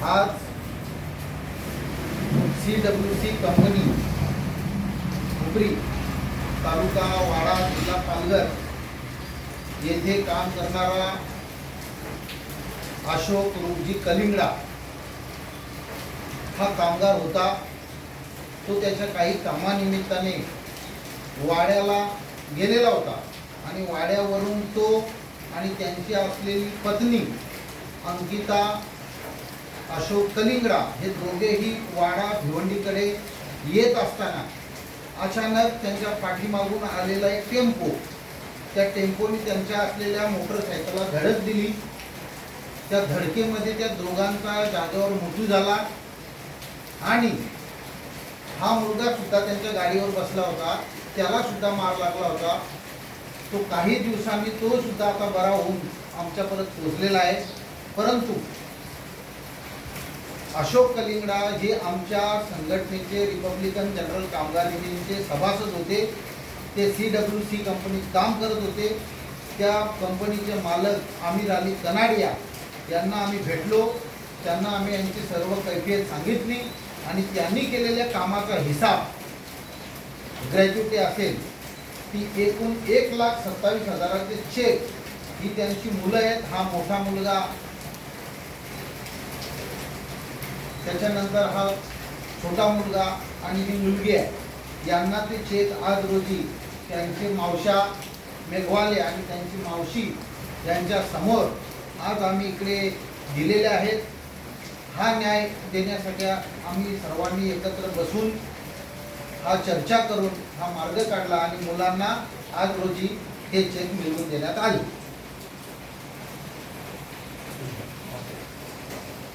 आज C W C company Hupari तालुका वाडा जिल्हा पालघर येथे काम करणारा अशोक रुगजी कलिंगडा हा कामगार होता. तो त्याच्या काही कामानिमित्ताने वाड्याला गेलेला होता आणि वाड्यावरून तो आणि त्यांची असलेली पत्नी अंकिता अशोक कलिंगडा हे दोघेही वाडा भिवंडीकडे येत असताना अचानक त्यांच्या पाठीमागून आलेला एक टेम्पो त्या टेम्पोने त्यांच्या असलेल्या मोटरसायकलला धडक दिली. त्या धडकेमध्ये त्या दोघांचा जागेवर मृत्यू झाला आणि हा मुलगा सुद्धा त्यांच्या गाडीवर बसला होता त्याला सुद्धा मार लागला होता. तो काही दिवसांनी तो सुद्धा आता बरा होऊन आमच्यापर्यंत पोचलेला आहे. परंतु अशोक कलिंगडा हे आमच्या संघटनेचे रिपब्लिकन जनरल कामगार युनियनचे सभासद होते. ते सी डब्ल्यू सी कंपनीत काम करत होते. त्या कंपनीचे मालक आमिर अली कनाडिया यांना आम्ही भेटलो. त्यांना आम्ही यांची सर्व कैफियत सांगितली आणि त्यांनी केलेल्या कामाचा हिसाब ग्रॅज्युटी असेल ती एकूण एक लाख सत्तावीस हजाराचे चेक ही त्यांची मुलं आहेत. हा मोठा मुलगा त्याच्यानंतर हा छोटा मुलगा आणि ही मुलगी आहे. यांना ते चेक आज रोजी त्यांचे मावशा मेघवाले आणि त्यांची मावशी यांच्या समोर आज आम्ही इकडे दिलेले आहेत. हा न्याय देण्यासाठी आम्ही सर्वांनी एकत्र बसून हा चर्चा करून हा मार्ग काढला आणि मुलांना आज रोजी हे चेक मिळवून देण्यात आले.